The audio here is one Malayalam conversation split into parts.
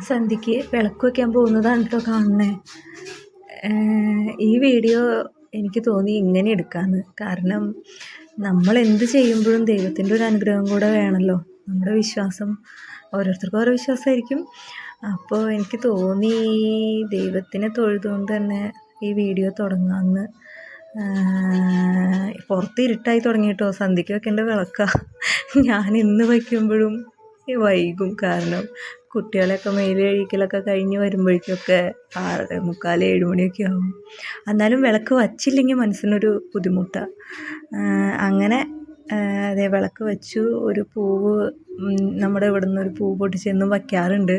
സന്ധ്യയ്ക്ക് വിളക്ക് വയ്ക്കാൻ പോകുന്നതാണ് കേട്ടോ കാണുന്നത് ഈ വീഡിയോ എനിക്ക് തോന്നി ഇങ്ങനെ എടുക്കാമെന്ന് കാരണം നമ്മൾ എന്ത് ചെയ്യുമ്പോഴും ദൈവത്തിന്റെ ഒരു അനുഗ്രഹം കൂടെ വേണമല്ലോ നമ്മുടെ വിശ്വാസം ഓരോരുത്തർക്കും ഓരോ വിശ്വാസമായിരിക്കും. അപ്പോൾ എനിക്ക് തോന്നി ദൈവത്തിനെ തൊഴുതുകൊണ്ട് തന്നെ ഈ വീഡിയോ തുടങ്ങാമെന്ന് പുറത്ത് ഇരുട്ടായി തുടങ്ങി കേട്ടോ സന്ധ്യയ്ക്ക് വെക്കേണ്ട വിളക്കാണ് ഞാൻ ഇന്ന് വയ്ക്കുമ്പോഴും വൈകും കാരണം കുട്ടികളെയൊക്കെ മെയിൽ കഴിക്കലൊക്കെ കഴിഞ്ഞ് വരുമ്പോഴേക്കൊക്കെ ആറ് മുക്കാൽ ഏഴ് മണിയൊക്കെ ആവും. എന്നാലും വിളക്ക് വച്ചില്ലെങ്കിൽ മനസ്സിനൊരു ബുദ്ധിമുട്ടാണ് അങ്ങനെ അതേ വിളക്ക് വെച്ചു ഒരു പൂവ് നമ്മുടെ ഇവിടെ നിന്ന് ഒരു പൂവ് പൊട്ടിച്ചെന്നും വയ്ക്കാറുണ്ട്.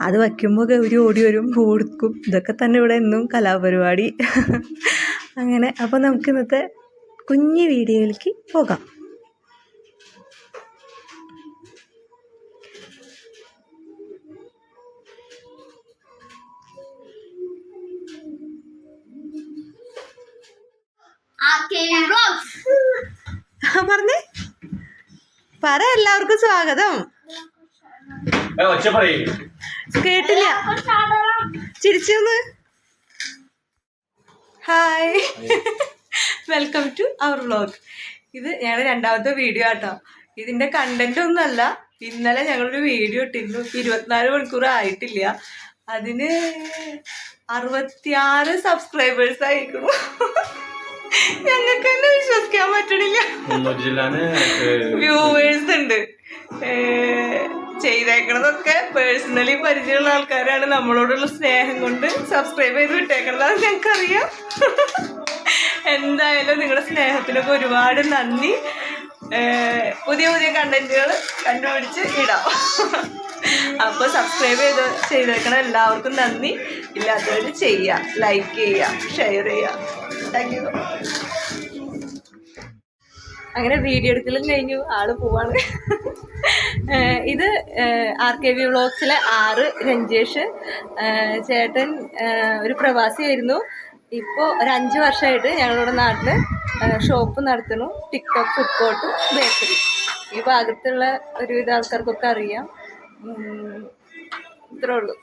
അത് വയ്ക്കുമ്പോൾ ഗൗരി ഓടി വരും പൂ കൊടുക്കും ഇതൊക്കെ തന്നെ ഇവിടെ എന്നും കലാപരിപാടി. അങ്ങനെ അപ്പോൾ നമുക്ക് ഇന്നത്തെ കുഞ്ഞു വീഡിയോയിലേക്ക് പോകാം. പറഞ്ഞേ. പറ എല്ലാവർക്കും സ്വാഗതം. കേട്ടില്ല. ചിരിച്ചൊന്ന്. Hi. Welcome to our vlog ഇത് ഞങ്ങളുടെ രണ്ടാമത്തെ വീഡിയോ ആട്ടോ. ഇതിന്റെ കണ്ടന്റ് ഒന്നല്ല ഇന്നലെ ഞങ്ങളൊരു വീഡിയോ ഇട്ടിരുന്നു. ഇരുപത്തിനാല് മണിക്കൂർ ആയിട്ടില്ല. അതിന് അറുപത്തിയാറ് സബ്സ്ക്രൈബേഴ്സ് ആയിരിക്കുന്നു. ഞങ്ങൾക്ക് തന്നെ വിശ്വസിക്കാൻ പറ്റണില്ല. വ്യൂവേഴ്സ് ഉണ്ട്. ചെയ്തേക്കണതൊക്കെ പേഴ്സണലി പരിചയമുള്ള ആൾക്കാരാണ്. നമ്മളോടുള്ള സ്നേഹം കൊണ്ട് സബ്സ്ക്രൈബ് ചെയ്ത് വിട്ടേക്കണത് അത് ഞങ്ങൾക്കറിയാം. എന്തായാലും നിങ്ങളുടെ സ്നേഹത്തിനൊക്കെ ഒരുപാട് നന്ദി. പുതിയ പുതിയ കണ്ടന്റുകൾ കണ്ടുപിടിച്ച് ഇടാം. അപ്പോൾ സബ്സ്ക്രൈബ് ചെയ്ത് ചെയ്തേക്കണ എല്ലാവർക്കും നന്ദി. ഇല്ലാത്തവർ ചെയ്യുക ലൈക്ക് ചെയ്യുക ഷെയർ ചെയ്യുക അങ്ങനെ വീഡിയോ എടുക്കലും കഴിഞ്ഞു. ആൾ പോവാണ്. ഇത് ആർ കെ വി വ്ളോഗ്സിലെ ആറ് രഞ്ജേഷ്. ചേട്ടൻ ഒരു പ്രവാസിയായിരുന്നു. ഇപ്പോൾ ഒരു അഞ്ച് വർഷമായിട്ട് ഞങ്ങളുടെ നാട്ടിൽ ഷോപ്പ് നടത്തുന്നു. ടിക്ടോക്ക് ഫുഡ് കോർട്ട് ബേക്കറി ഈ ഭാഗത്തുള്ള ഒരുവിധ ആൾക്കാർക്കൊക്കെ അറിയാം. ഇത്രേ ഉള്ളൂ.